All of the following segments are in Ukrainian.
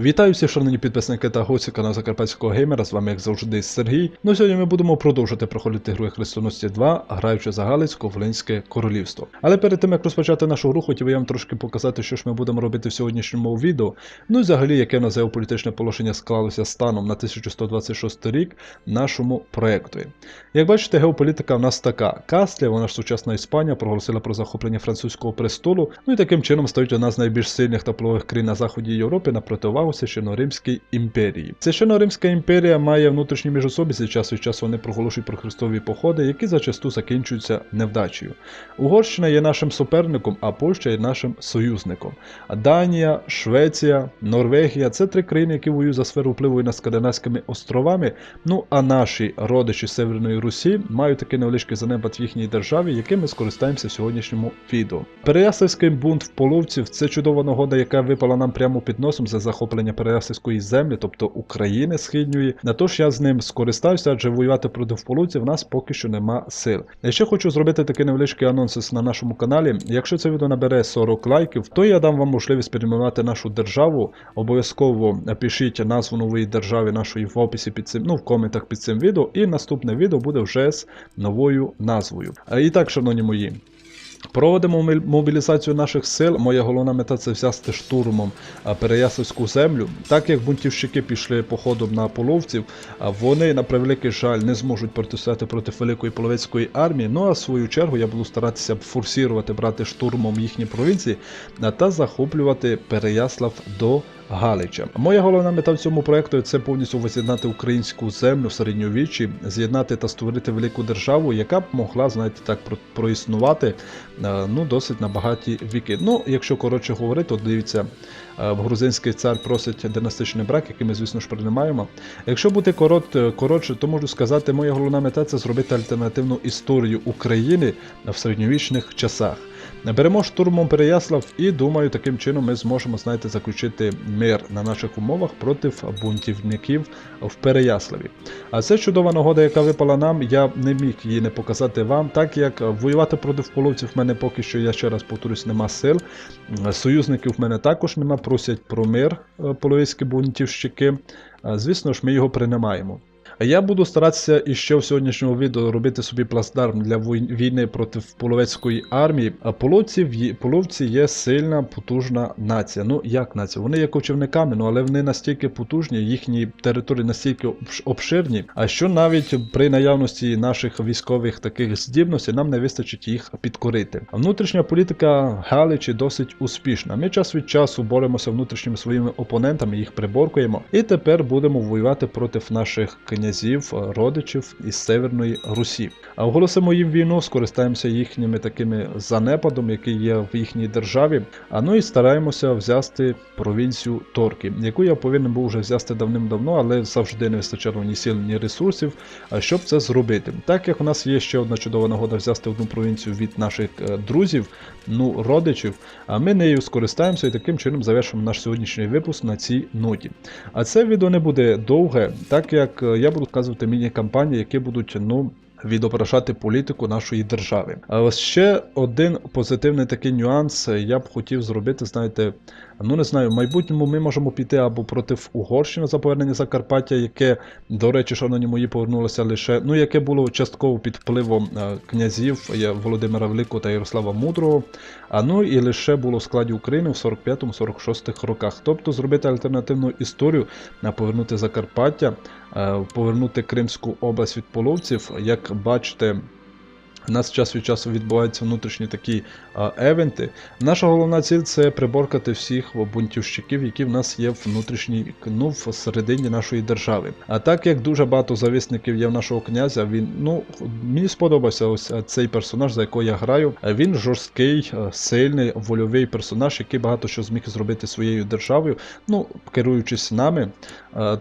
Вітаю всіх шановні підписники та гості каналу Закарпатського геймера. З вами, як завжди, Сергій. Ну сьогодні ми будемо продовжувати проходити гру Хрестоносці 2, граючи за Галицько-Волинське королівство. Але перед тим як розпочати нашу гру, хотів я вам трошки показати, що ж ми будемо робити в сьогоднішньому відео. Ну і взагалі, яке в нас геополітичне положення склалося станом на 1126 рік нашому проекту. Як бачите, геополітика в нас така. Кастлія, вона ж сучасна Іспанія, проголосила про захоплення французького престолу, ну і таким чином стають одна з найбільш сильних та впливових країн на заході Європи на противагу Священно-Римській імперії. Священно-Римська імперія має внутрішні міжособиці, час від часу вони проголошують про хрестові походи, які зачасту закінчуються невдачею. Угорщина є нашим суперником, а Польща є нашим союзником. Данія, Швеція, Норвегія це три країни, які воюють за сферу впливу і над Скандинавськими островами. Ну а наші родичі Северної Русі мають такий невеличкий занепад в їхній державі, яким ми скористаємося в сьогоднішньому відео. Переяславський бунт в половців це чудова нагода, яка випала нам прямо під носом за захоплення Переяславської землі, тобто України східньої. На то ж я з ним скористався, адже воювати проти половців в нас поки що нема сил. Я ще хочу зробити такий невеличкий анонс на нашому каналі. Якщо це відео набере 40 лайків, то я дам вам можливість перейменувати нашу державу. Обов'язково пишіть назву нової держави нашої в описі під цим, ну в коментах під цим відео. І наступне відео буде вже з новою назвою. І так, шановні мої. Проводимо мобілізацію наших сил. Моя головна мета це взяти штурмом а, Переяславську землю. Так як бунтівщики пішли походом на половців, вони на превеликий жаль не зможуть протистояти проти великої половецької армії. Ну а в свою чергу я буду старатися форсувати брати штурмом їхні провінції та захоплювати Переяслав до Галича. Моя головна мета в цьому проєкту це повністю воз'єднати українську землю в середньовіччі, з'єднати та створити велику державу, яка б могла, знаєте, так проіснувати е, ну, досить на багаті віки. Ну, якщо коротше говорити, то дивіться, грузинський цар просить династичний брак, який ми, звісно ж, приймаємо. Якщо бути корот, коротше, то можу сказати, моя головна мета це зробити альтернативну історію України в середньовічних часах. Беремо штурмом Переяслав і думаю, таким чином ми зможемо, знаєте, заключити мир на наших умовах проти бунтівників в Переяславі. А це чудова нагода, яка випала нам. Я не міг її не показати вам, так як воювати проти половців в мене поки що, я ще раз повторюсь, нема сил. Союзників в мене також нема, просять про мир е, половецькі бунтівщики. Звісно ж, ми його приймаємо. Я буду старатися іще в сьогоднішньому відео робити собі плацдарм для війни проти половецької армії. А половців є- половці є сильна, потужна нація. Ну як нація? Вони є кочівниками, ну але вони настільки потужні, їхні території настільки обширні, а що навіть при наявності наших військових таких здібностей нам не вистачить їх підкорити. Внутрішня політика Галичі досить успішна. Ми час від часу боремося внутрішніми своїми опонентами, їх приборкуємо, і тепер будемо воювати проти наших князів, родичів із Северної Русі. А оголосимо їм війну, скористаємося їхніми такими занепадом, який є в їхній державі. А ну і стараємося взяти провінцію Торки, яку я повинен був вже взяти давним-давно, але завжди не вистачало ні сил, ні ресурсів, щоб це зробити. Так як у нас є ще одна чудова нагода взяти одну провінцію від наших е, друзів, ну родичів, а ми нею скористаємося і таким чином завершимо наш сьогоднішній випуск на цій ноті. А це відео не буде довге, так як е, я буду вказувати міні-кампанії, які будуть ну. Відображати політику нашої держави. А ще один позитивний такий нюанс е, я б хотів зробити. Знаєте, ну не знаю, в майбутньому ми можемо піти або проти Угорщини за повернення Закарпаття, яке, до речі, шановні мої, повернулося лише, ну яке було частково під впливом е, князів е, Володимира Великого та Ярослава Мудрого. А ну і лише було в складі України в 45-46 роках. Тобто зробити альтернативну історію, а повернути Закарпаття, е, повернути Кримську область від половців. Як бачите, у нас час від часу відбуваються внутрішні такі а, евенти. Наша головна ціль це приборкати всіх бунтівщиків, які в нас є внутрішній ну, в середині нашої держави. А так як дуже багато зависників є в нашого князя, він ну мені сподобався ось цей персонаж, за якого я граю. Він жорсткий, сильний, вольовий персонаж, який багато що зміг зробити своєю державою, ну керуючись нами.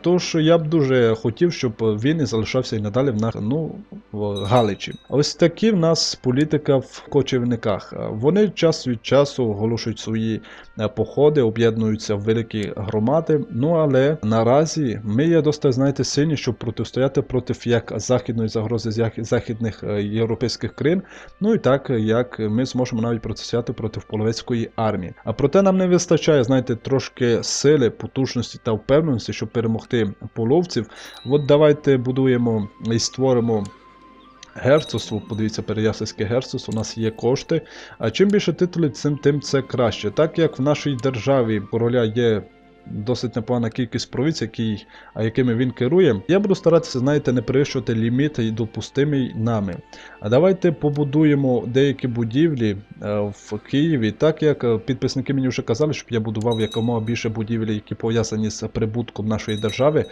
Тож я б дуже хотів, щоб він і залишався і надалі в на, ну, в Галичі. Ось такі в нас політика в кочівниках. Е, Вони час від часу оголошують свої е, походи, об'єднуються в великі громади. Ну але наразі ми є досить, знаєте, сильні, щоб протистояти проти як західної загрози західних е, європейських країн, ну і так як ми зможемо навіть протистояти проти половецької армії. А проте нам не вистачає, знаєте, трошки сили, потужності та впевненості, щоб перемогти половців. От давайте будуємо і створимо. Герцогство, подивіться, Переяславське герцогство, у нас є кошти. А чим більше титулів, цим тим це краще. Так як в нашій державі короля є досить непогана кількість провінцій, які, якими він керує, я буду старатися, знаєте, не перевищувати ліміт і допустимий нами. А давайте побудуємо деякі будівлі е, в Києві, так як е, підписники мені вже казали, щоб я будував якомога більше будівель, які пов'язані з прибутком нашої держави.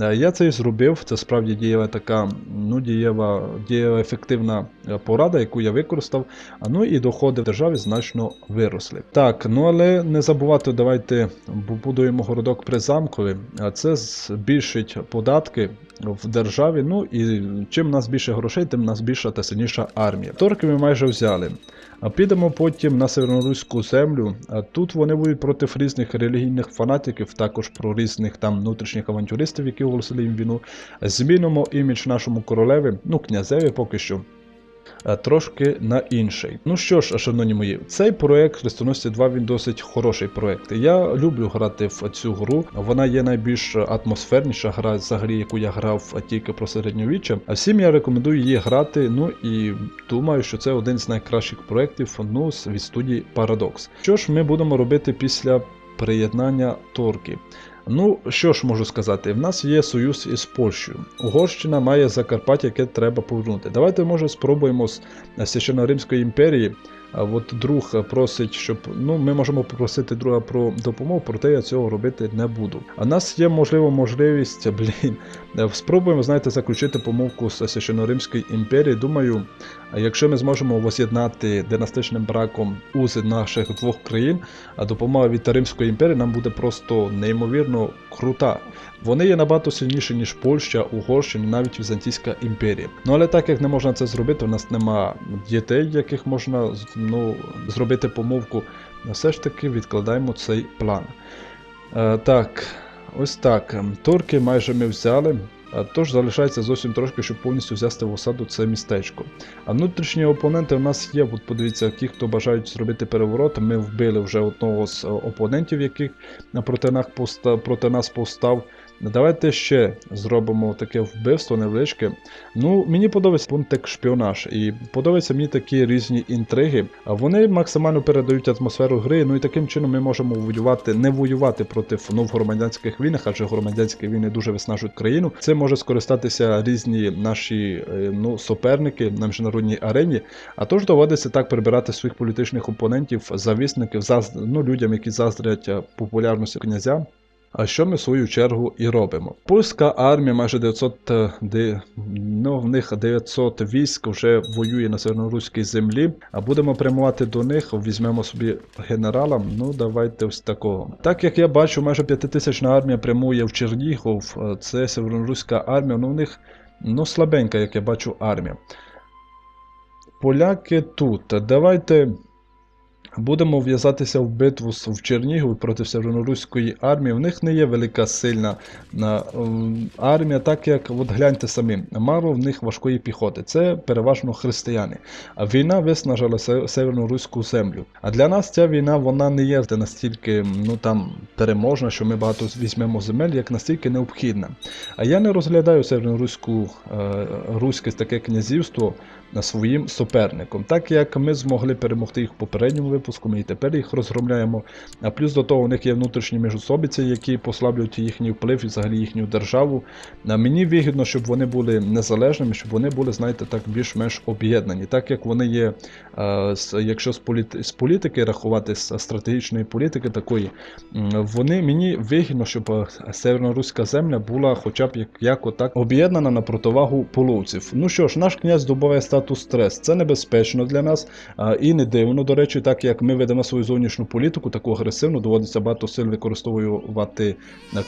Е, Я це і зробив. Це справді дієва така, ну, дієва, дієва ефективна порада, яку я використав. Ну і доходи в державі значно виросли. Так, ну але не забувати, давайте бу- будуємо городок призамковий, це збільшить податки в державі. Ну і чим нас більше грошей, тим нас більша та сильніша армія. Торки ми майже взяли. А підемо потім на Северноруську землю. Тут вони воюють проти різних релігійних фанатиків, також про різних там внутрішніх авантюристів, які оголосили їм війну. Змінимо імідж нашому королеві, ну князеві поки що. А Трошки на інший. Ну що ж, шановні мої, цей проект Хрестоносці 2 він досить хороший проект. Я люблю грати в цю гру. Вона є найбільш атмосферніша гра, взагалі, яку я грав тільки про середньовіччя. А всім я рекомендую її грати. Ну і думаю, що це один з найкращих проєктів ну, від студії Paradox. Що ж ми будемо робити після приєднання Торки? Ну, що ж можу сказати, в нас є союз із Польщею. Угорщина має Закарпаття, яке треба повернути. Давайте, може, спробуємо з Священно-Римської імперії. От друг просить, щоб ну ми можемо попросити друга про допомогу, проте я цього робити не буду. А нас є можливо можливість, блін, е, спробуємо, знаєте, заключити помовку з Священно-Римської імперії. Думаю, якщо ми зможемо воз'єднати династичним браком узи наших двох країн, а допомога від Римської імперії нам буде просто неймовірно крута. Вони є набагато сильніші, ніж Польща, Угорщина, навіть Візантійська імперія. Ну але так як не можна це зробити, у нас нема дітей, яких можна ну, зробити помовку. Все ж таки відкладаємо цей план. Е, так, ось так. Турки майже ми взяли. Тож залишається зовсім трошки, щоб повністю взяти в осаду це містечко. А внутрішні опоненти у нас є. От подивіться, ті, хто бажають зробити переворот. Ми вбили вже одного з е, опонентів, яких проти нас постав. Постав. Давайте ще зробимо таке вбивство невеличке. Ну, мені подобається пунктик шпіонаж, і подобаються мені такі різні інтриги. А Вони максимально передають атмосферу гри. Ну і таким чином ми можемо воювати, не воювати проти ну, в громадянських війнах, адже громадянські війни дуже виснажують країну. Це може скористатися різні наші е, ну, суперники на міжнародній арені. А тож доводиться так прибирати своїх політичних опонентів, завісників, заз... ну, людям, які заздрять е, популярності князя. А що ми в свою чергу і робимо? Польська армія майже 900, е, ну, в них 900 військ вже воює на северноруській землі. А будемо прямувати до них, візьмемо собі генерала. Ну давайте ось такого. Так як я бачу, майже п'ятитисячна армія прямує в Чернігов. е, Це северноруська армія. Ну в них ну слабенька, як я бачу, армія. Поляки тут. Давайте. Будемо в'язатися в битву в Чернігові проти Северноруської армії. В них не є велика сильна армія, так як от гляньте самі, мало в них важкої піхоти. Це переважно християни. А війна виснажила Северноруську землю. А для нас ця війна вона не є настільки ну там переможна, що ми багато візьмемо земель, як настільки необхідна. А я не розглядаю Северноруську е, руське таке князівство своїм суперником. Так як ми змогли перемогти їх в попередньому випуску, ми і тепер їх розгромляємо. А плюс до того у них є внутрішні міжособиці, які послаблюють їхній вплив і взагалі їхню державу. А мені вигідно, щоб вони були незалежними, щоб вони були, знаєте, так більш-менш об'єднані. Так як вони є, е, якщо з, політики рахувати, з стратегічної політики такої, вони мені вигідно, щоб е, Северноруська земля була хоча б як, як отак об'єднана на противагу половців. Ну що ж, наш князь здобуває статус статус стрес. Це небезпечно для нас і не дивно, до речі, так як ми ведемо свою зовнішню політику, таку агресивну, доводиться багато сил використовувати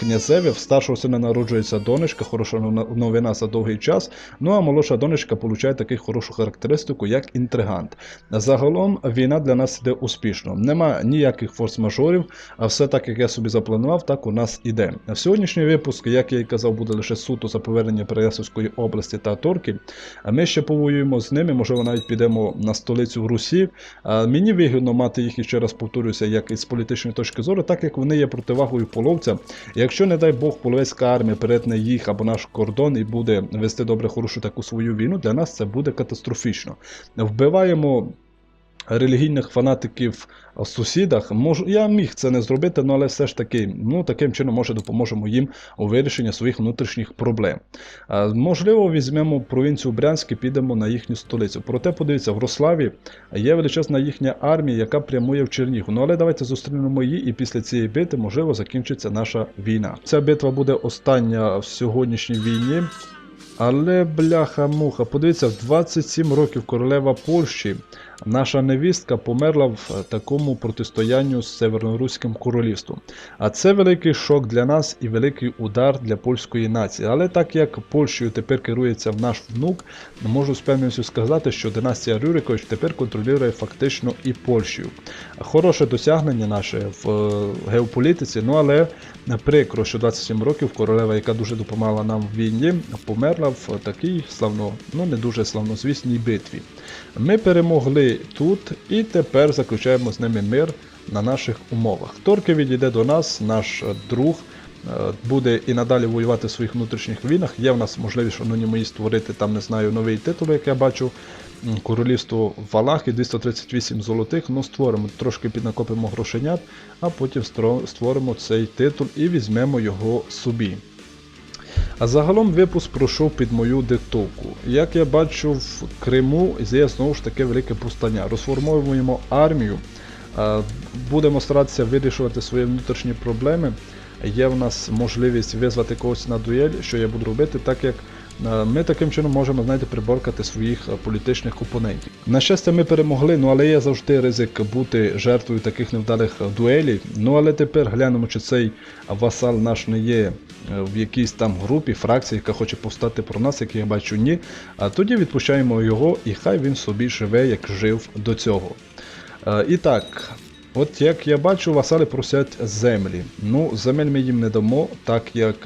князеві. В старшого сина народжується донечка, хороша новина за довгий час. Ну а молодша донечка получає таку хорошу характеристику, як інтригант. Загалом війна для нас іде успішно. Нема ніяких форс-мажорів, а все так, як я собі запланував, так у нас іде. В сьогоднішній випуск, як я і казав, буде лише суто за повернення Переяславської області та Торки. А ми ще повоюємо з ними, можливо, навіть підемо на столицю Русі. Мені вигідно мати їх, і ще раз повторюся, як із політичної точки зору, так як вони є противагою половцям. Якщо, не дай Бог, половецька армія перетне їх або наш кордон і буде вести добре хорошу таку свою війну, для нас це буде катастрофічно. Вбиваємо релігійних фанатиків в сусідах. Мож, я міг це не зробити, ну, але все ж таки, ну таким чином, може, допоможемо їм у вирішенні своїх внутрішніх проблем. Можливо, візьмемо провінцію Брянськ і підемо на їхню столицю. Проте, подивіться, в Рославі є величезна їхня армія, яка прямує в Чернігів. Ну але давайте зустрінемо її, і після цієї бити, можливо, закінчиться наша війна. Ця битва буде остання в сьогоднішній війні. Але бляха-муха, подивіться, в 27 років королева Польщі, наша невістка померла в такому протистоянню з Северноруським королівством. А це великий шок для нас і великий удар для польської нації. Але так як Польщею тепер керується наш внук, можу з певністю сказати, що династія Рюрикович тепер контролює фактично і Польщею. Хороше досягнення наше в е, геополітиці, ну але прикро, що 27 років королева, яка дуже допомагала нам в війні, померла в такій славно, ну не дуже славнозвісній битві. Ми перемогли тут і тепер заключаємо з ними мир на наших умовах. Торки відійде до нас, наш е, друг. е, Буде і надалі воювати в своїх внутрішніх війнах. Є в нас можливість, шановні мої, створити там, не знаю, новий титул, як я бачу. Королівство Валахи 238 золотих. Ну, створимо, трошки піднакопимо грошенят, а потім створимо цей титул і візьмемо його собі. А загалом випуск пройшов під мою диктовку. Як я бачу, в Криму є знову ж таки велике повстання. Розформовуємо армію, будемо старатися вирішувати свої внутрішні проблеми. Є в нас можливість визвати когось на дуель, що я буду робити, так як ми таким чином можемо знаєте, приборкати своїх е, політичних опонентів. На щастя, ми перемогли, ну але є завжди ризик бути жертвою таких невдалих е, дуелів. Ну але тепер глянемо, чи цей васал наш не є е, в якійсь там групі, фракції, яка хоче повстати про нас, як я бачу, ні. А тоді відпущаємо його, і хай він собі живе, як жив до цього. Е, І так, от як я бачу, васали просять землі. Ну, земель ми їм не дамо, так як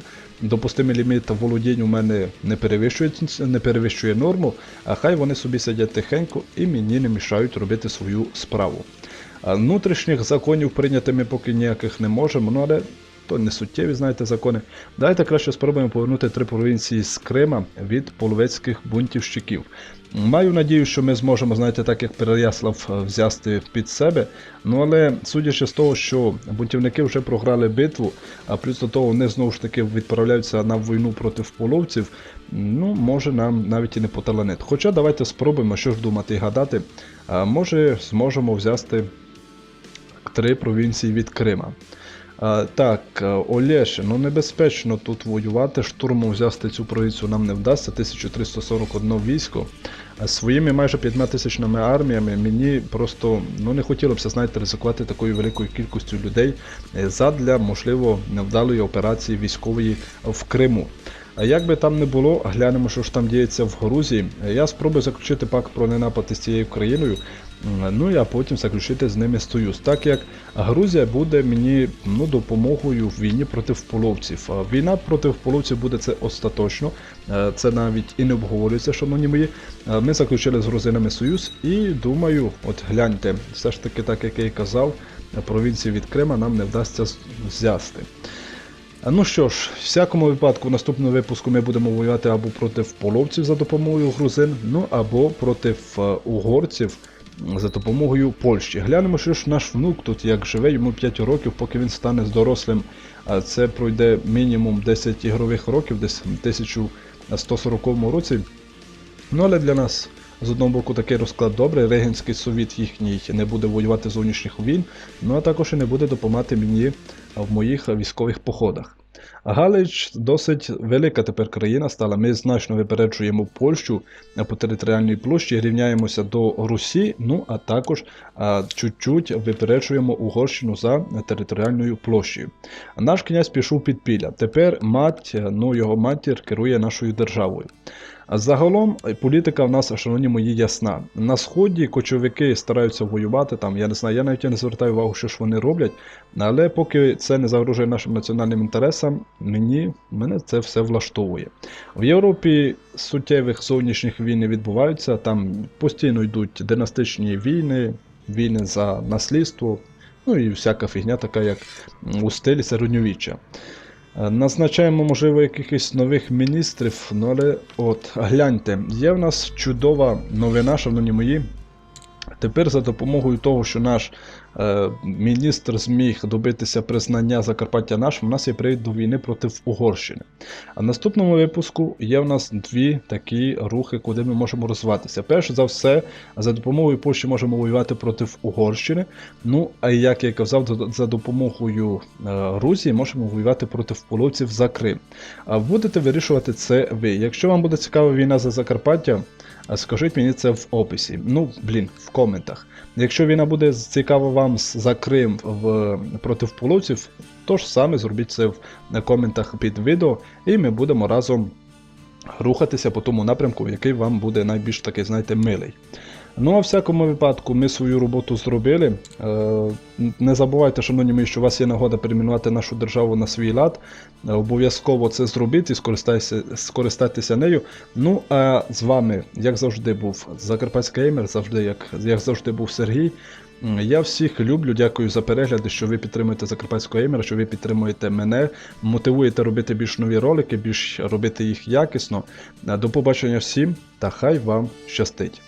допустимий ліміт володінь у мене не перевищує, не перевищує норму, а хай вони собі сидять тихенько і мені не мішають робити свою справу. Внутрішніх законів прийняти ми поки ніяких не можемо, ну але то не суттєві, знаєте, закони. Давайте краще спробуємо повернути три провінції з Крима від половецьких бунтівщиків. Маю надію, що ми зможемо, знаєте, так як Переяслав е, взяти під себе. Ну але судячи з того, що бунтівники вже програли битву, а плюс до того вони знову ж таки відправляються на війну проти половців, ну може нам навіть і не поталанить. Хоча давайте спробуємо, що ж думати і гадати. А може зможемо взяти три провінції від Крима. Так, е, Олєше, ну небезпечно тут воювати. Штурмом взяти цю провінцію нам не вдасться. 1341 військо. Своїми майже 5 тисячними арміями мені просто ну не хотілося знаєте, ризикувати такою великою кількістю людей е, задля, можливо, невдалої операції військової в Криму. А як би там не було, глянемо, що ж там діється в Грузії. Я спробую заключити пакт про ненапад із цією країною. Ну і а потім заключити з ними союз, так як Грузія буде мені ну, допомогою в війні проти половців. А Війна проти половців буде це остаточно, Е, це навіть і не обговорюється, шановні мої. Е, Ми заключили з грузинами союз і думаю, от гляньте, все ж таки, так як я і казав, провінції від Крима нам не вдасться з- взяти. Ну що ж, в всякому випадку, в наступному випуску ми будемо воювати або проти половців за допомогою грузин, ну або проти е, угорців за допомогою Польщі. Глянемо, що ж наш внук тут як живе, йому 5 років, поки він стане з дорослим. А це пройде мінімум 10 ігрових років, десь в 1140 році. Ну але для нас з одного боку такий розклад добрий. Регенський совіт їхній не буде воювати зовнішніх війн, ну а також і не буде допомагати мені в моїх військових походах. Галич досить велика тепер країна стала. Ми значно випереджуємо Польщу по територіальній площі, рівняємося до Русі, ну а також чуть-чуть випереджуємо Угорщину за територіальною площею. Наш князь пішов під піля. Тепер мать, ну його матір керує нашою державою. Загалом е, політика в нас, шановні мої, ясна. На сході кочовики стараються воювати там. Я не знаю, я навіть не звертаю увагу, що ж вони роблять. Але поки це не загрожує нашим національним інтересам, мені мене це все влаштовує. В Європі суттєвих зовнішніх війн відбуваються. Там постійно йдуть династичні війни, війни за наслідство. Ну і всяка фігня, така як у стилі середньовіччя. Е, Назначаємо, можливо, якихось нових міністрів, ну але от гляньте, є в нас чудова новина, шановні мої. Тепер за допомогою того, що наш міністр зміг добитися признання Закарпаття нашим, у нас є привід до війни проти Угорщини. А в наступному випуску є в нас дві такі рухи, куди ми можемо розвиватися. Перш за все, за допомогою Польщі можемо воювати проти Угорщини. Ну, а як я казав, за- допомогою е, Грузії можемо воювати проти половців за Крим. А будете вирішувати це ви. Якщо вам буде цікава війна за Закарпаття, Скажіть мені це в описі. Ну, блін, в коментах. Якщо війна буде цікава вам з- за Крим в, проти половців, то ж саме зробіть це в коментах під відео, і ми будемо разом рухатися по тому напрямку, який вам буде найбільш такий, знаєте, милий. Ну, а в всякому випадку, ми свою роботу зробили. Е, Не забувайте, шановні мої, що у вас є нагода перейменувати нашу державу на свій лад. Е, Обов'язково це зробіть і скористайтеся, скористайтеся нею. Ну а з вами, як завжди, був Закарпатський Геймер, завжди, як, як завжди був Сергій. Я всіх люблю, дякую за перегляди, що ви підтримуєте Закарпатського геймера, що ви підтримуєте мене, мотивуєте робити більш нові ролики, більш робити їх якісно. До побачення всім та хай вам щастить!